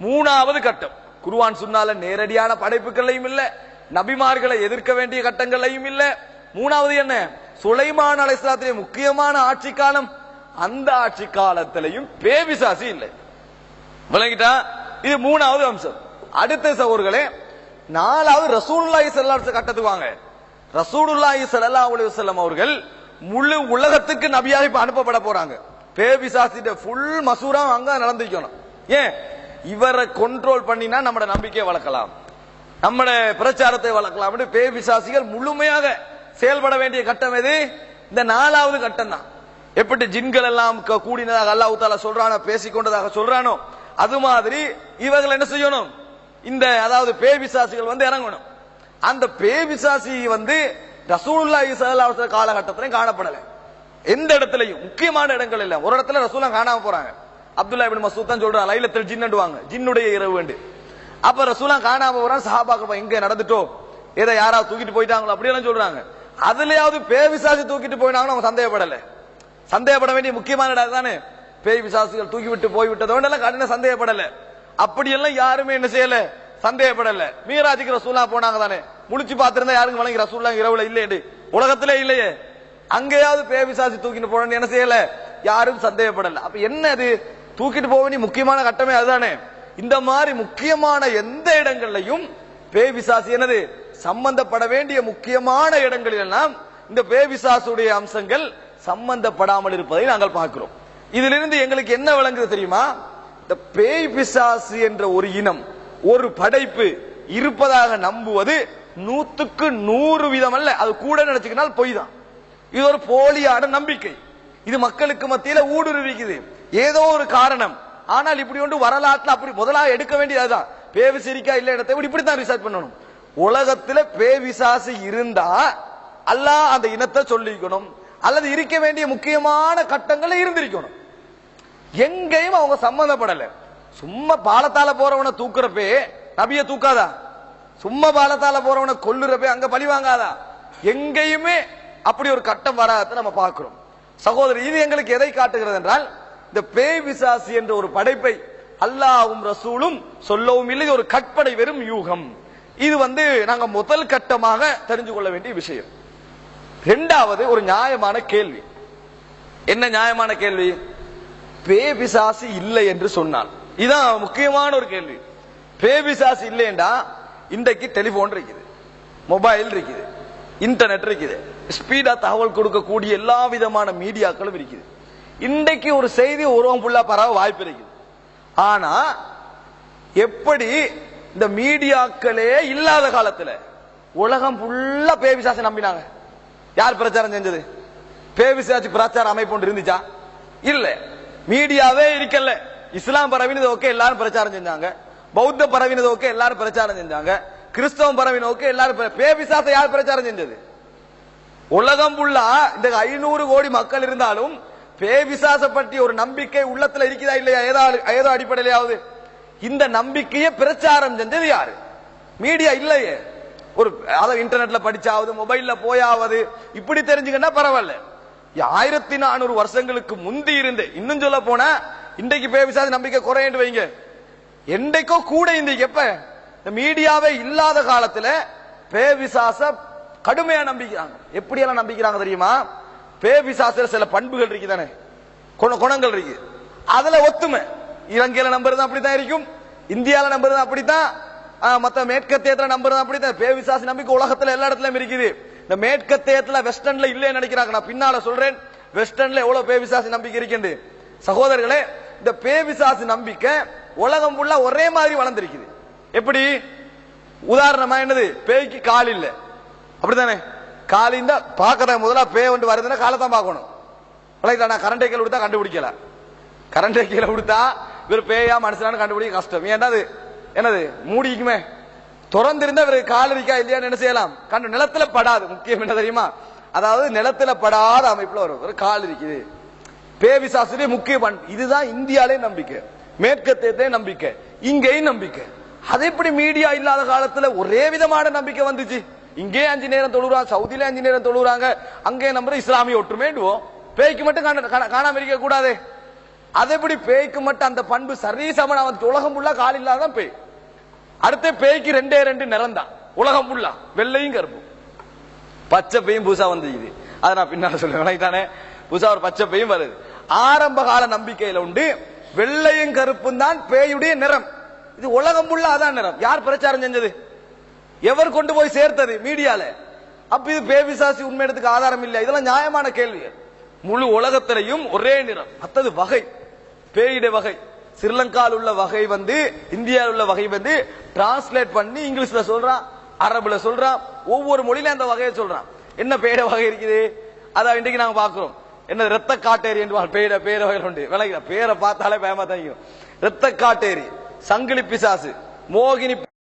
மூணாவது கட்டம். குருவான் சொன்னால நேரடியான படைப்புகளையும் இல்ல நபிமார்களை எதிர்க்க வேண்டிய கட்டங்களையும் இல்ல. மூணாவது என்ன? சுலைமான் அலைசாத்திய முக்கியமான ஆட்சி காலம் அந்த ஆட்சி காலத்திலையும் பேபிசாசி இல்லை. விளங்கிட்டா? இது மூணாவது அம்சம். அடுத்த சகோர்களே நாலாவது ரசூலுல்லாஹி ஸல்லல்லாஹு கட்டத்துக்கு வாங்க. ரசூலுல்லாஹி ஸல்லல்லாஹு அலைஹி வஸல்லம் அவர்கள் முழு உலகத்துக்கு நபியாக இப்ப அனுப்பப்பட போறாங்க. பேபிசாசிட்ட ஃபுல் மசூரா அங்க நடந்துக்கணும். ஏன்? இவரை கண்ட்ரோல் பண்ணினா நம்ம நம்பிக்கையை வளர்க்கலாம். நம்ம பிரச்சாரத்தை வளர்க்கலாம். பேபிசாசிகள் முழுமையாக செயல்பட வேண்டிய கட்டம் எது? இந்த நாலாவது கட்டம் தான் எப்படி ஜின்கள் எல்லாம் கூடினதாக அல்லாஹ் தாலா சொல்றானோ பேசிக்கொண்டதாக சொல்றானோ அது மாதிரி இவர்கள் என்ன செய்யணும்? இந்த அதாவது பேபிசாசிகள் வந்து இறங்கணும். அந்த பேபிசாசி வந்து ரசூலுல்லா ஸல்லல்லாஹு காலகட்டத்திலையும் காணப்படலை. காணப்படல எந்த இடத்துலயும் முக்கியமான இடங்கள் இல்ல. ஒரு இடத்துல ரசூலா காணாம போறாங்க. அப்துல்லா இபின் மசூத் தான் சொல்றான் லைலத்தில் ஜின்னுவாங்க ஜின்னுடைய இரவு வேண்டு. அப்ப ரசூலா காணாம போறான் சஹாபாக்கு எங்க நடந்துட்டோ? ஏதோ யாராவது தூக்கிட்டு போயிட்டாங்களோ அப்படியெல்லாம் சொல்றாங்க. அதுலயாவது பேவிசாசி தூக்கிட்டு போயினாங்கன்னு அவங்க சந்தேகப்படல. சந்தேகப்பட வேண்டிய முக்கியமான இடம் தானே பேய் விசாசிகள் தூக்கி விட்டு போய் விட்டதோடெல்லாம் கடின சந்தேகப்படல. அப்படியெல்லாம் யாருமே என்ன செய்யல? சந்தேகப்படல. மீராஜுக்கு ரசூலா போனாங்க தானே? முழிச்சு பார்த்திருந்தா யாருக்கும் வழங்கி ரசூல்லா இரவுல இல்லையே உலகத்திலே இல்லையே. அங்கேயாவது பேய் விசாசி தூக்கிட்டு போனேன்னு என்ன செய்யல? யாரும் சந்தேகப்படல. அப்ப என்ன அது? தூக்கிட்டு போக வேண்டிய முக்கியமான கட்டமே அதுதானே? இந்த மாதிரி முக்கியமான எந்த இடங்கள்லையும் பேய் பிசாசு என்னது? சம்பந்தப்பட வேண்டிய முக்கியமான இடங்களில் எல்லாம் இந்த பேய் பிசாசுடைய அம்சங்கள் சம்பந்தப்படாமல் இருப்பதை நாங்கள் பார்க்கிறோம். இதிலிருந்து எங்களுக்கு என்ன விளங்குது தெரியுமா? இந்த பேய் பிசாசு என்ற ஒரு இனம் ஒரு படைப்பு இருப்பதாக நம்புவது நூத்துக்கு நூறு வீதம் அல்ல அது கூட நினைச்சுக்கினால் பொய் தான். இது ஒரு போலியான நம்பிக்கை. இது மக்களுக்கு மத்தியில ஊடுருவிக்குது. ஏதோ ஒரு காரணம். ஆனால் இப்படி ஒன்று வரலாற்றுல அப்படி முதலாக எடுக்க வேண்டியதுதான் பேவி சிரிக்கா இல்ல இடத்தை இப்படி இப்படித்தான் ரிசர்ச் பண்ணணும். உலகத்துல பேவிசாசு இருந்தா அல்லாஹ் அந்த இனத்தை சொல்லிக்கணும். அல்லது இருக்க வேண்டிய முக்கியமான கட்டங்கள்ல இருந்திருக்கணும். எங்கேயும் அவங்க சம்மந்தப்படல. சும்மா பாலத்தால போறவனை தூக்குறப்பே நபிய தூக்காதா? சும்மா பாலத்தால போறவனை கொல்லுறப்பே அங்க பழி வாங்காதா? எங்கேயுமே அப்படி ஒரு கட்டம் வராத நம்ம பார்க்கிறோம். சகோதரி இது எங்களுக்கு எதை காட்டுகிறது என்றால் இந்த பேய் பிசாசு என்ற ஒரு படைப்பை அல்லாவும் ரசூலும் சொல்லவும் இல்லை. ஒரு கற்பனை வெறும் யூகம். இது வந்து நாங்க முதல் கட்டமாக தெரிஞ்சு கொள்ள வேண்டிய விஷயம். இரண்டாவது ஒரு நியாயமான கேள்வி. என்ன நியாயமான கேள்வி? பேபிசாசு இல்லை என்று சொன்னால். இதுதான் முக்கியமான ஒரு கேள்வி. பேபிசாசு இல்லைண்டா இன்றைக்கு டெலிபோன் இருக்குது. மொபைல் இருக்குது. இன்டர்நெட் இருக்குது. ஸ்பீடா தகவல் கொடுக்கக்கூடிய எல்லா விதமான மீடியாக்களும் இருக்குது. இன்றைக்கு ஒரு செய்தி உருவம் புள்ளா பரவ வாய்ப்பு இருக்குது. ஆனா எப்படி இந்த மீடியாக்களே இல்லாத காலத்துல உலகம் ஃபுல்லா பேபிசாசை நம்பினாங்க? யார் பிரச்சாரம் செஞ்சது? பேபிசாசி பிரச்சார அமைப்பு ஒன்று இருந்துச்சா? இல்ல. மீடியாவே இருக்கல. இஸ்லாம் பரவினது ஓகே எல்லாரும் பிரச்சாரம் செஞ்சாங்க. பௌத்த பரவினது ஓகே எல்லாரும் பிரச்சாரம் செஞ்சாங்க. கிறிஸ்தவம் பரவின ஓகே எல்லாரும் பேபிசாசை யார் பிரச்சாரம் செஞ்சது? உலகம் ஃபுல்லா இந்த ஐநூறு கோடி மக்கள் இருந்தாலும் பேபிசாச பற்றி ஒரு நம்பிக்கை உள்ளத்துல இருக்குதா இல்லையா? ஏதோ ஏதோ அடிப்படையிலாவது இந்த நம்பிக்கையை பிரச்சாரம் செஞ்சது யாரு? மீடியா இல்லையே. ஒரு அதாவது இன்டர்நெட்ல படிச்சாவது மொபைல்ல போயாவது இப்படி தெரிஞ்சுங்கன்னா பரவாயில்ல. ஆயிரத்தி நானூறு வருஷங்களுக்கு முந்தி இருந்து இன்னும் சொல்ல போனா இன்றைக்கு பேபிசாச நம்பிக்கை குறையண்டு வைங்க. என்றைக்கோ கூட இன்றைக்கு எப்ப இந்த மீடியாவே இல்லாத காலத்துல பேபிசாச கடுமையா நம்பிக்கிறாங்க. எப்படி எல்லாம் நம்பிக்கிறாங்க தெரியுமா? பேபிசாசுல சில பண்புகள் இருக்குதானே குண- குணங்கள் இருக்கு. அதுல ஒத்துமை. இலங்கையில நம்புறது அப்படித்தான் இருக்கும். இந்தியால நம்புறது அப்படித்தான். மத்த மேற்கத்தியத்துல நம்புறது அப்படித்தான். பேபிசாசு நம்பிக்கை உலகத்துல எல்லா இடத்துலயும் இருக்குது. இந்த மேற்கத்தியத்துல வெஸ்டர்ன்ல இல்லைன்னு நினைக்கிறாங்க. நான் பின்னால சொல்றேன். வெஸ்டர்ன்ல எவ்வளவு பேபிசாசு நம்பிக்கை இருக்குது சகோதரர்களே இந்த பேபிசாசு நம்பிக்கை உலகம் ஃபுல்லா ஒரே மாதிரி வளர்ந்திருக்குது. எப்படி? உதாரணமா என்னது? பேய்க்கு கால் இல்லை. அப்படித்தானே? காலிந்த இருந்தா முதல்ல பே வந்து வருதுன்னா காலை தான் பார்க்கணும். விளக்குதா நான் கரண்டை கீழே கொடுத்தா கண்டுபிடிக்கல. கரண்டை கீழே கொடுத்தா இவர் பேயா மனுஷனான்னு கண்டுபிடிக்க கஷ்டம். என்னது? என்னது? மூடிக்குமே. திறந்திருந்தா இவர் கால் இருக்கா இல்லையான்னு என்ன செய்யலாம்? கண்டு நிலத்துல படாது. முக்கியம் என்ன தெரியுமா? அதாவது நிலத்துல படாத அமைப்புல வரும். ஒரு கால் இருக்குது பேவிசாசுடைய முக்கிய பண் இதுதான் இந்தியாலே நம்பிக்கை. மேற்கத்தியத்திலே நம்பிக்கை. இங்கேயும் நம்பிக்கை. அது எப்படி மீடியா இல்லாத காலத்துல ஒரே விதமான நம்பிக்கை வந்துச்சு? இங்கே அஞ்சு நேரம் தொழுறாங்க சவுதியில அஞ்சு நேரம் தொழுறாங்க. அங்கே நம்புற இஸ்லாமிய ஒற்றுமைடுவோம் பேய்க்கு மட்டும் காணாம இருக்க கூடாது. அது எப்படி பேய்க்கு மட்டும் அந்த பண்பு சரீசமன் அவன் உலகம் ஃபுல்லா கால் இல்லாதான் பேய். அடுத்த பேய்க்கு ரெண்டே ரெண்டு நிறம் தான். உலகம் ஃபுல்லா வெள்ளையும் கருப்பும் பச்சை பெயும் புதுசா வந்து இது அதை நான் பின்னால சொல்லுவேன் தானே புதுசா ஒரு பச்சை பெயும் வருது. ஆரம்ப கால நம்பிக்கையில உண்டு. வெள்ளையும் கருப்பும் தான் பேயுடைய நிறம். இது உலகம் ஃபுல்லா அதான் நிறம். யார் பிரச்சாரம் செஞ்சது? எவர் கொண்டு போய் சேர்த்தது மீடியால? அப்ப இது பேபிசாசி உண்மையிடத்துக்கு ஆதாரம் இல்லை இதெல்லாம் நியாயமான கேள்விகள் முழு உலகத்திலையும் ஒரே நிறம். மத்தது வகை. பேயிட வகை. ஸ்ரீலங்காவில் உள்ள வகை வந்து இந்தியாவில் உள்ள வகை வந்து டிரான்ஸ்லேட் பண்ணி இங்கிலீஷ்ல சொல்றான் அரபுல சொல்றான் ஒவ்வொரு மொழியில அந்த வகையை சொல்றான். என்ன பேயிட வகை இருக்குது? அதான் இன்றைக்கு நாங்க பாக்குறோம் என்ன ரத்த காட்டேரி என்று பேயிட பேர வகை உண்டு. விளக்கிற பேரை பார்த்தாலே பயமா தங்கிடும் ரத்த காட்டேரி சங்கிலி பிசாசு மோகினி